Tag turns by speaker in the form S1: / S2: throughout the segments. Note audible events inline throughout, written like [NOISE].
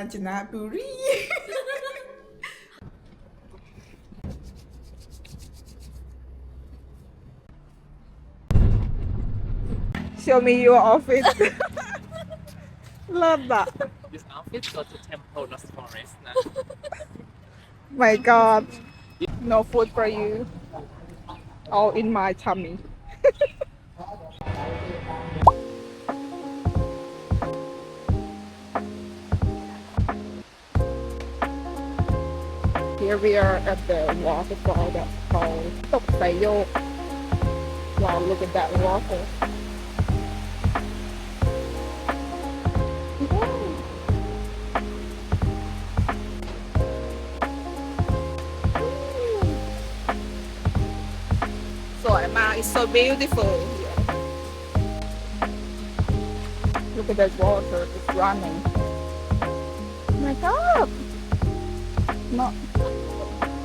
S1: are going to Kanchanaburi. Show me your office. [LAUGHS] Love that.
S2: This outfit got to Temple Los Forest
S1: My God. No food for you. All in my tummy. Here we are at the waterfall that's called Toksayo. Wow, look at that water. Wow. So Emma, it's so beautiful here. Look at that water, it's running. Oh my God! No,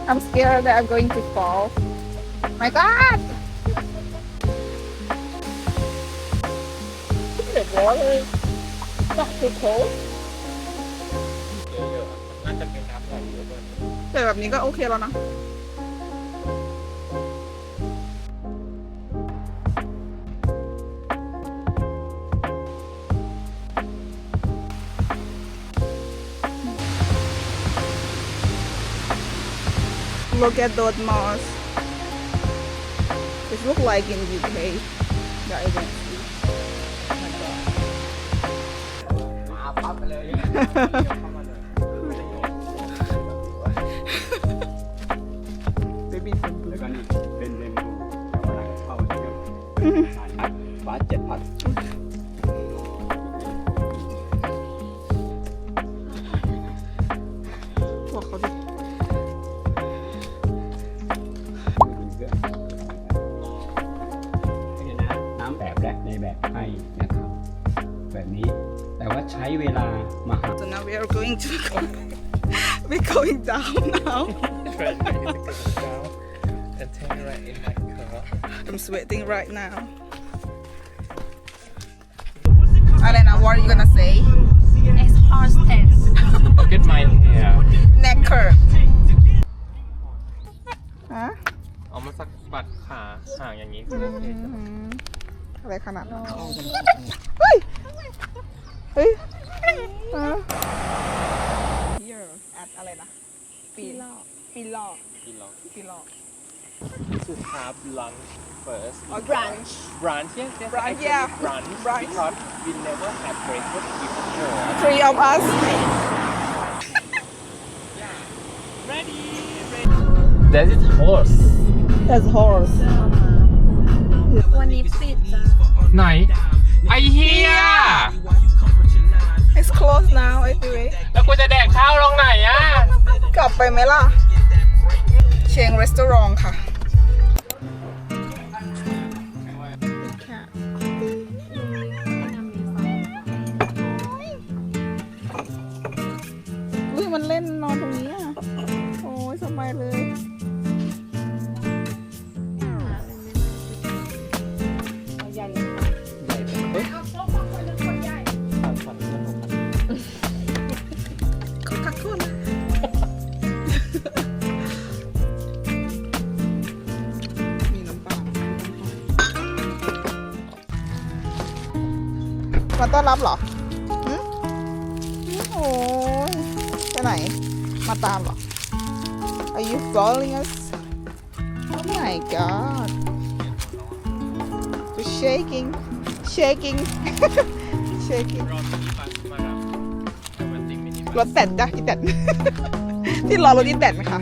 S1: I'm scared that I'm going to fall. My God! Look at that water. Not too cold.
S2: เยอะๆมันน่าจะเป็นน้ำไหลเยอะด้วย
S1: แต่แบบนี้ก็โอเคแล้วนะ Look at those mosques. It look like in UK. Went to.
S3: แบ
S1: บ
S3: แรกในแบบให้นะครับ แบบนี้แต่ว่าใช้เวลามาหา
S1: So now we are going to we're going down now.
S2: Right, I need to go down and turn right in my car
S1: I'm sweating right now. Alena, what are you gonna say?
S4: ex hostess
S2: Look at my hair
S1: Necker. ฮะ
S2: เอามาสักบัดขาห่างอย่างนี้คือโอเคใช่ไหม
S1: อะไรขนาดนั้นเฮ้ย เฮ้ยฮะ Here at อะไรนะ ปีลอกปีลอก
S2: กินหรอก
S1: ปีลอก
S2: We should have lunch first
S1: or brunch
S2: brunch yes yes
S1: Brunch,
S2: actually
S1: yeah.
S2: brunch
S1: Brunch.
S2: because we never had breakfast before
S1: three of us
S2: ready ready that is horse
S1: That's horse
S4: วันนี้ปิดจ้ะ
S2: ไหน ไอเฮีย
S1: It's closed now anyway
S2: แล้วกูจะแดกข้าวลงไหนอะ
S1: กลับไปไหมล่ะ เชียงรีสอร์ทค่ะ มาต้อนรับเหรอหึโอ้ยไปไหน มาตามเหรอ Are you following us? Oh my god. You're shaking. Shaking. shaking.
S2: รอบมินิบัสมารับโรแมนติกมินิบัส
S1: รถแตนจ้ะอีแตนที่รอรถอีแตนค่ะ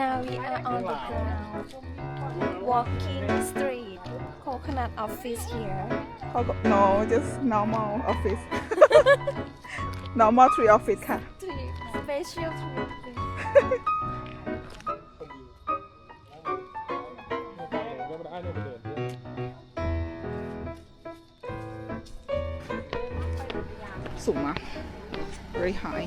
S4: Now we are on the ground. Walking street. Coconut office here.
S1: เขาก็ no just normal office normal tree office ค่ะ
S4: Trip. Special trip. สูงมาก very high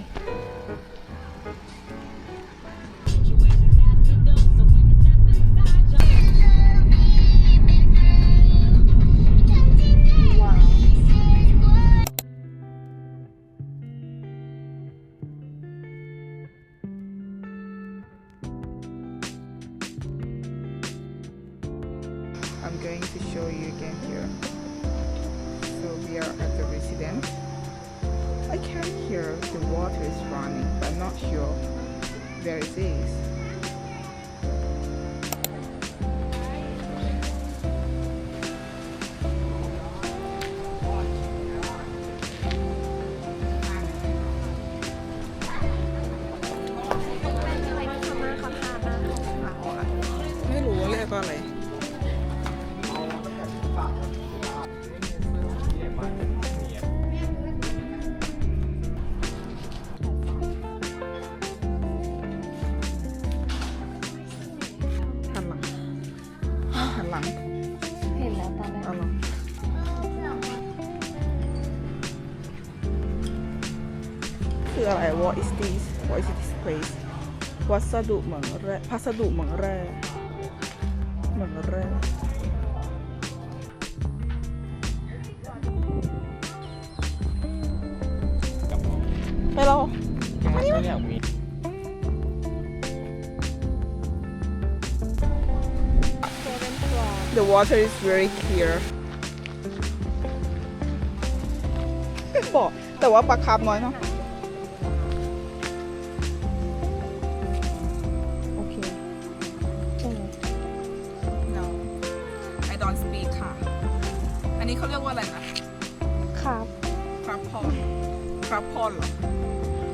S1: สดุเหมืองแร่พัสดุเหมืองแร่เหมืองแร่ไปเรา The water is very clear บอกแต่ว่าปลาคาร์ฟน้อยเนาะ ครั
S4: บ
S1: คราฟพอนคราฟพอนเหรอ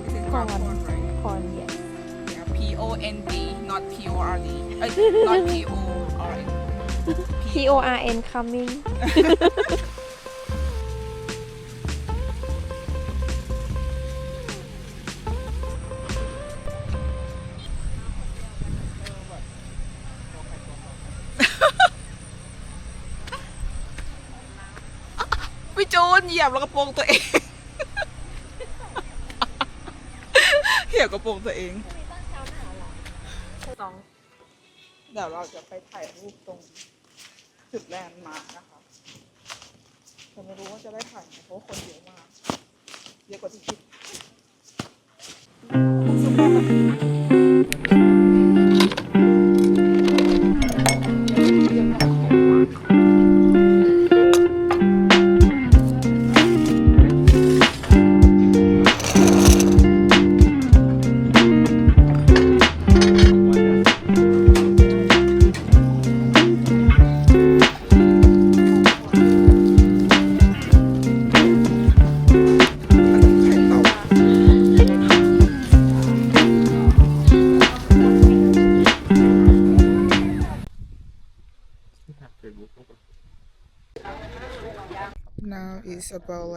S1: This is คราฟพอน right
S4: พอนเย็น
S1: Yeah, P O N D not P O R D เอ้ย not P O R N
S4: P O R N coming
S1: บแล้วกระโปรงตัวเอง เหยียบกระโปรงตัวเอง
S4: สอง
S1: เดี๋ยวเราจะไปถ่ายรูปตรงจุดแลนด์มาร์กนะคะแต่ไม่รู้ว่าจะได้ถ่ายไหมเพราะคนเยอะมาก เยอะกว่าที่คิด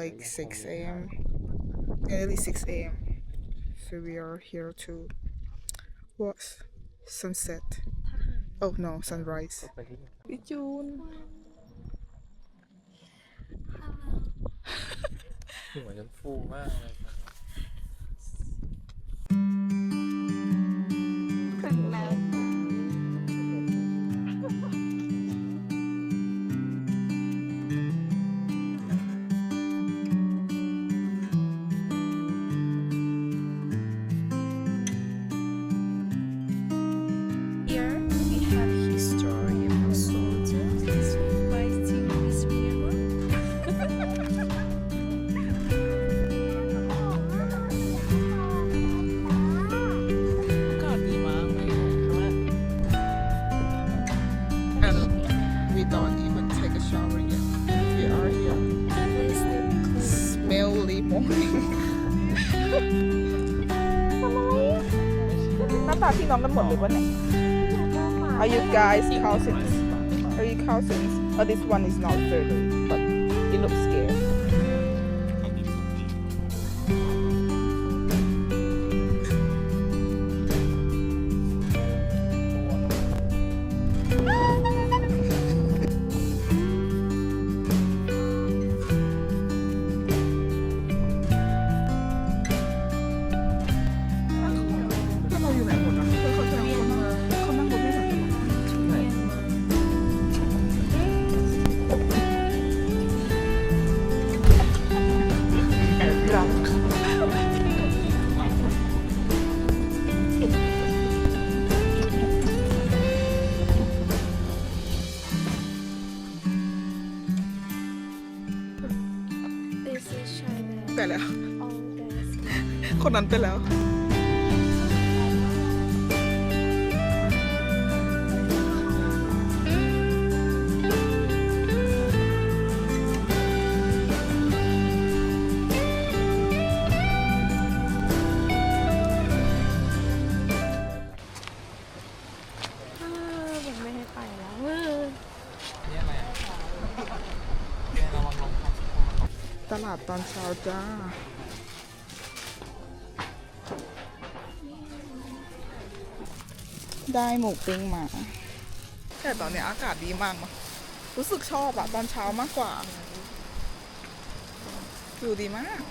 S1: like 6 a.m. Nearly 6 a.m. So we are here to watch sunset. Oh no, sunrise. [LAUGHS] พี่จูน
S2: หัวฉันฟูมากเลย
S1: พี่น้องกันหมดเลยปะเนี่ย Are you guys cousins Are you cousins Oh this one is not very คนนั้นไปแล้ว
S4: เออยังไม่ให้ไปแล้วเออ
S1: ตลาดตอนเช้าจ้า ได้หมูปิ้งมาแต่ตอนเนี้ยอากาศดีมากนะรู้สึกชอบอะตอนเช้ามากกว่าอยู่ดีมาก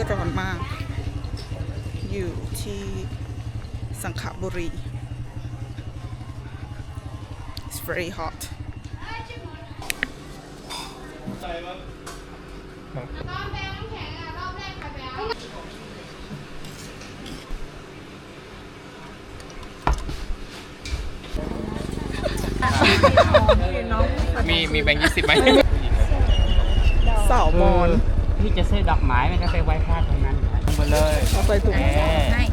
S1: คือร้อนมาก อยู่ที่สังขบุรี It's very hot
S5: มีมีแบงค์ยี่สิบไหม
S1: สาวมอน
S2: พี่จะซื้อดอกไม้มันก็ไปไว้ค่าตรงนั้นลงมาเลย
S1: เอาไปถุง
S2: เอ๊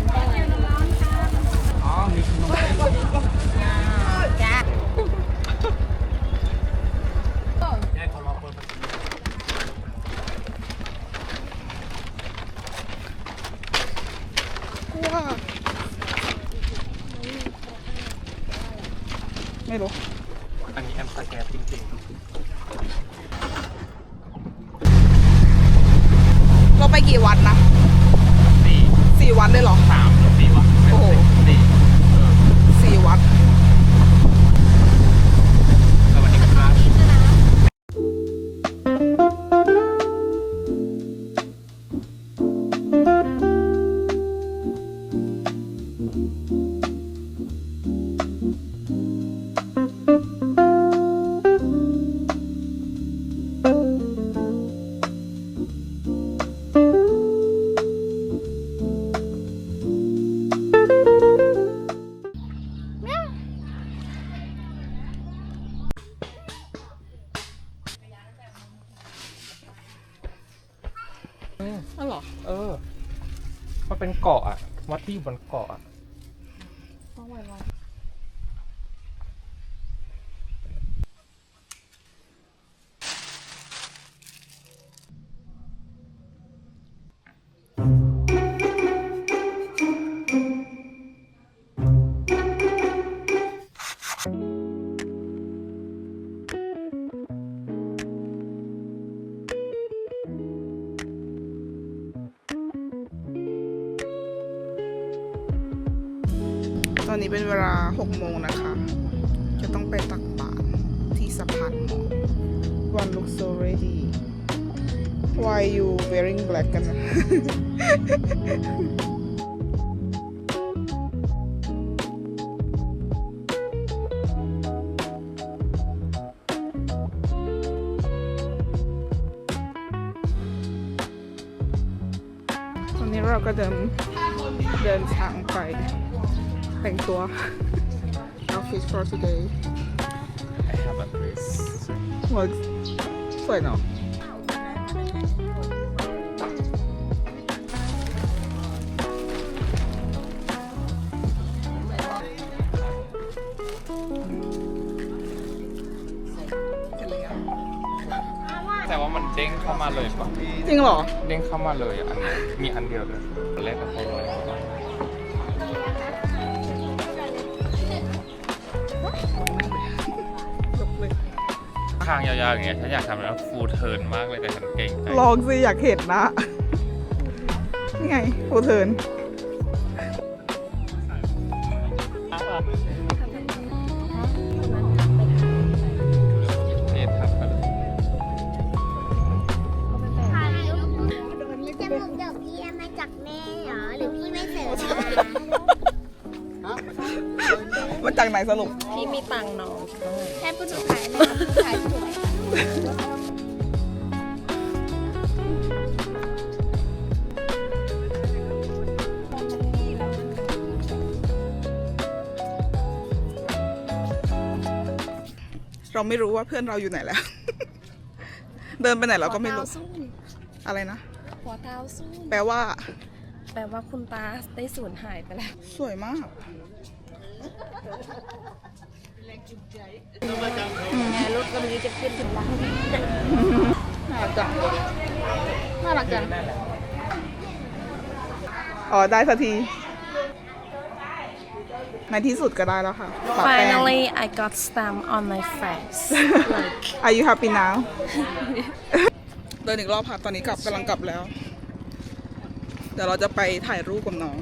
S2: มัน
S1: เป็นเกาะ
S5: อะวัดที่อยู่บนเกาะอะ
S1: อน จะต้องไปตักบาตรที่สะพานหมอ One looks so ready Why you wearing black กันนะ ตอนนี้เราก็เดินเดินทางไปแต่งตัว for today
S2: I have a dress
S1: หัวสวยเนาะเสร็จแล้ว
S2: แต่ว่ามันเด้งเข้ามาเลยปะ
S1: จริงเหรอ
S2: เด้งเข้ามาเลยอะอันเนี้ยมีอันเดียวเลยอันแรกก็เขาเลย
S1: ย
S2: ทางยาวๆอย่างเงี้ยฉันอยากทำแล้วฟูเทิร์นมากเลยแต่ฉันเก่งใจ
S1: ลองสิอยากเห็นนะนี่ไงโูเทิร์น
S2: เนี่ยทับกันเลย
S6: จมูกดกพี่มาจากแม่เหรอ หรือพี่ไม่เสริม
S1: มาจากไหนสรุป
S4: พี่มีตังค์น้อง
S6: แค่ผู้ถูกขายนะคะผู้ขายสวย
S1: เราไม่รู้ว่าเพื่อนเราอยู่ไหนแล้ว เดินไปไหนเราก็ไม่รู้
S4: สู้
S1: อะไรนะ
S4: หัวเท้าสู้
S1: แปลว่า
S4: แปลว่าคุณตาได้สูญหายไปแล้ว
S1: สวยมาก
S4: ไง รถกำลังจะขึ้นถึงร้าน
S1: น่ารักจังน่ารักจังอ๋อ ได้สักที ในที่สุดก็ได้แล้วค่ะปะแป้ง
S4: Finally I got stamp on my face like
S1: Are you happy now เดินอีกรอบค่ะ ตอนนี้กลับกำลังกลับแล้ว เดี๋ยวเราจะไปถ่ายรูปกับน้อง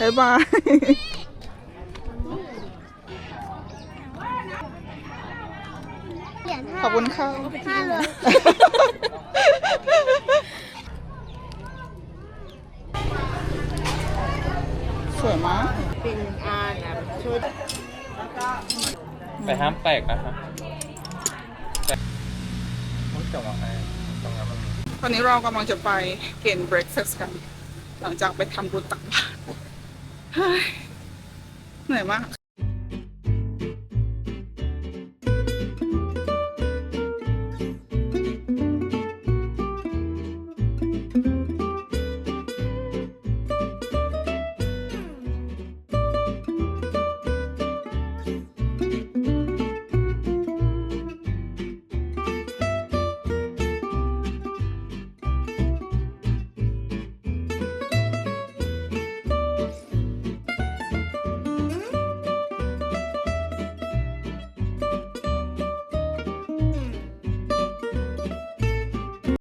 S1: บ๊ายบาย
S6: เหรียญห้า
S1: ขอบคุณค่ะ
S6: ห้าเลย
S1: สวยมาก
S2: แต่ห้ามแตกนะคะแต่โอ๊ยจบแล้วไงตรงนั้นมัน
S1: ตอนนี้เรากำลังจะไปเกณฑ์ breakfast กัน หลังจากไปทำบุญตักบาตรเฮ้ยเหนื่อยมาก